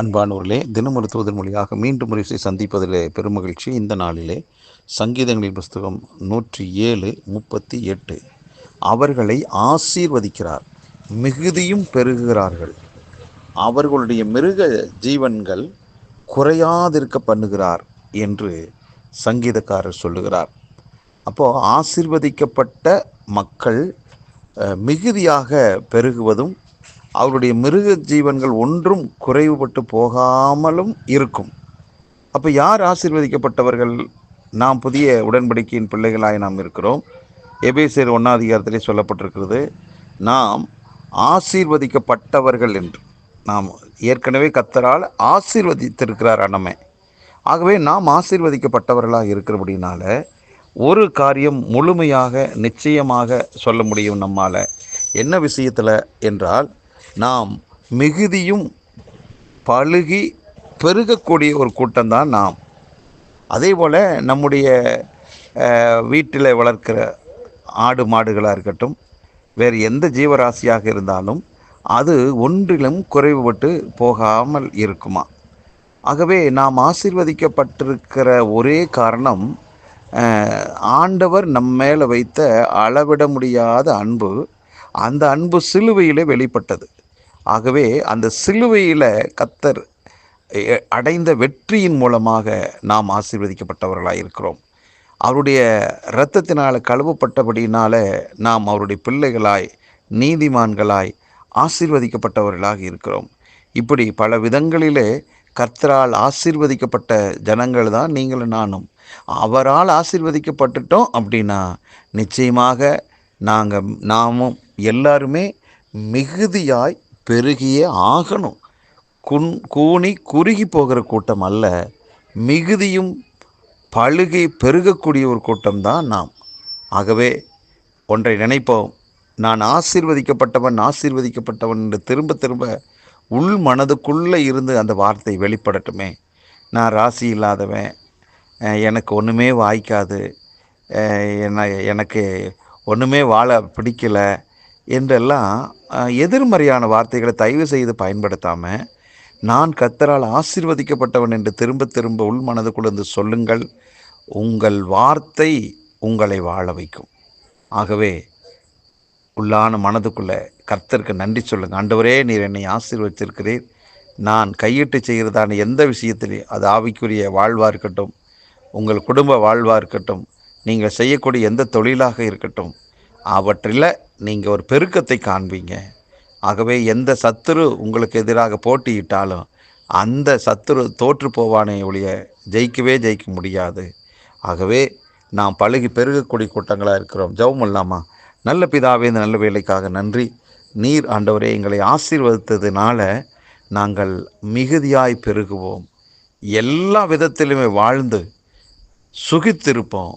அன்பானவர்களே தினமருத்துவதன் மொழியாக மீண்டும் முறை சந்திப்பதிலே பெருமகிழ்ச்சி. இந்த நாளிலே சங்கீதங்களின் புஸ்தகம் நூற்றி ஏழு முப்பத்தி எட்டு அவர்களை ஆசீர்வதிக்கிறார் மிகுதியும் பெருகுகிறார்கள். அவர்களுடைய மிருக ஜீவன்கள் குறையாதிருக்க பண்ணுகிறார் என்று சங்கீதக்காரர் சொல்லுகிறார். அப்போது ஆசீர்வதிக்கப்பட்ட மக்கள் மிகுதியாக பெருகுவதும் அவருடைய மிருக ஜீவன்கள் ஒன்றும் குறைவுபட்டு போகாமலும் இருக்கும். அப்போ யார் ஆசீர்வதிக்கப்பட்டவர்கள்? நாம் புதிய உடன்படிக்கையின் பிள்ளைகளாய் நாம் இருக்கிறோம். எபேசியர் ஒன்றாம் அதிகாரத்திலே சொல்லப்பட்டிருக்கிறது நாம் ஆசீர்வதிக்கப்பட்டவர்கள் என்று. நாம் ஏற்கனவே கத்தரால் ஆசீர்வதித்திருக்கிறார் அண்ணமே ஆகவே நாம் ஆசீர்வதிக்கப்பட்டவர்களாக இருக்கிறபடினால ஒரு காரியம் முழுமையாக நிச்சயமாக சொல்ல முடியும் நம்மால். என்ன விஷயத்தில் என்றால் நாம் மிகுதியும் பழுகி பெருகக்கூடிய ஒரு கூட்டம்தான் நாம். அதே போல் நம்முடைய வீட்டில் வளர்க்கிற ஆடு மாடுகளாக இருக்கட்டும் வேறு எந்த ஜீவராசியாக இருந்தாலும் அது ஒன்றிலும் குறைவுபட்டு போகாமல் இருக்குமா? ஆகவே நாம் ஆசீர்வதிக்கப்பட்டிருக்கிற ஒரே காரணம் ஆண்டவர் நம்ம மேலே வைத்த அளவிட முடியாத அன்பு அந்த அன்பு சிலுவையிலே வெளிப்பட்டது. ஆகவே அந்த சிலுவையில் கத்தர் அடைந்த வெற்றியின் மூலமாக நாம் ஆசீர்வதிக்கப்பட்டவர்களாக இருக்கிறோம். அவருடைய இரத்தத்தினால் கழுவப்பட்டபடியினால் நாம் அவருடைய பிள்ளைகளாய் நீதிமான்களாய் ஆசீர்வதிக்கப்பட்டவர்களாக இருக்கிறோம். இப்படி பல விதங்களிலே கர்த்தரால் ஆசீர்வதிக்கப்பட்ட ஜனங்கள் தான் நீங்களும் நானும். அவரால் ஆசீர்வதிக்கப்பட்டுட்டோம் அப்படின்னா நிச்சயமாக நாங்கள் நாமும் எல்லாருமே மிகுதியாய் பெருகியே ஆகணும். குன் கூனி குறுகி போகிற கூட்டம் அல்ல மிகுதியும் பழுகி பெருகக்கூடிய ஒரு கூட்டம்தான் நாம். ஆகவே ஒன்றை நினைப்போம். நான் ஆசீர்வதிக்கப்பட்டவன் ஆசீர்வதிக்கப்பட்டவன் என்று திரும்ப திரும்ப உள் மனதுக்குள்ளே இருந்து அந்த வார்த்தை வெளிப்படட்டுமே. நான் ராசி இல்லாதவன் எனக்கு ஒன்றுமே வாய்க்காது என்ன எனக்கு ஒன்றுமே வாழ பிடிக்கல என்றெல்லாம் எதிர்மறையான வார்த்தைகளை தயவு செய்து பயன்படுத்தாமல் நான் கத்தரால் ஆசிர்வதிக்கப்பட்டவன் என்று திரும்ப திரும்ப உள் இருந்து சொல்லுங்கள். உங்கள் வார்த்தை உங்களை வாழ வைக்கும். ஆகவே உள்ளான மனதுக்குள்ளே கர்த்தருக்கு நன்றி சொல்லுங்கள் ஆண்டவரே நீர் என்னை ஆசீர்வதித்திருக்கிறீர். நான் கையிட்டு செய்கிறதான எந்த விஷயத்திலையும் அது ஆவிக்குரிய வாழ்வாக இருக்கட்டும் உங்கள் குடும்ப வாழ்வாக இருக்கட்டும் நீங்கள் செய்யக்கூடிய எந்த தொழிலாக இருக்கட்டும் அவற்றில் நீங்கள் ஒரு பெருக்கத்தை காண்பீங்க. ஆகவே எந்த சத்துரு உங்களுக்கு எதிராக போட்டியிட்டாலும் அந்த சத்துரு தோற்று போவானே ஒழிய ஜெயிக்கவே ஜெயிக்க முடியாது. ஆகவே நாம் பழகி பெருகக்கூடிய கூட்டங்களாக இருக்கிறோம். ஜெபம் இல்லாமா நல்ல பிதாவே இந்த நல்ல வேலைக்காக நன்றி. நீர் ஆண்டவரே எங்களை ஆசீர்வதித்ததுனால நாங்கள் மிகுதியாய் பெருகுவோம். எல்லா விதத்திலுமே வாழ்ந்து சுகித்திருப்போம்.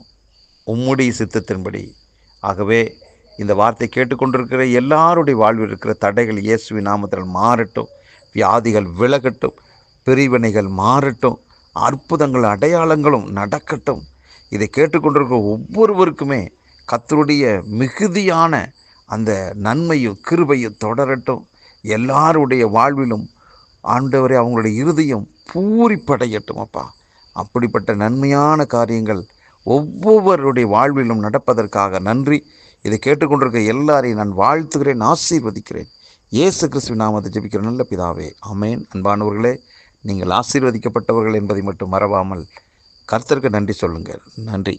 உம்முடைய சித்தத்தின்படி. ஆகவே இந்த வார்த்தை கேட்டுக்கொண்டிருக்கிற எல்லாருடைய வாழ்வில் இருக்கிற தடைகள் இயேசுவி நாமத்தில் மாறட்டும். வியாதிகள் விலகட்டும். பிரிவினைகள் மாறட்டும். அற்புதங்கள் அடையாளங்களும் நடக்கட்டும். இதை கேட்டுக்கொண்டிருக்கிற ஒவ்வொருவருக்குமே கத்தருடைய மிகுதியான அந்த நன்மையும் கிருபையும் தொடரட்டும். எல்லாருடைய வாழ்விலும் ஆண்டவரே அவங்களுடைய இருதயம் பூரிப்படையட்டும் அப்பா. அப்படிப்பட்ட நன்மையான காரியங்கள் ஒவ்வொருவருடைய வாழ்விலும் நடப்பதற்காக நன்றி. இதை கேட்டுக்கொண்டிருக்க எல்லாரையும் நான் வாழ்த்துகிறேன் ஆசீர்வதிக்கிறேன். இயேசு கிறிஸ்துவின் நாமத்தை ஜெபிக்கிற நல்ல பிதாவே அமேன் அன்பானவர்களே நீங்கள் ஆசீர்வதிக்கப்பட்டவர்கள் என்பதை மட்டும் மறவாமல் கர்த்தருக்கு நன்றி சொல்லுங்கள். நன்றி.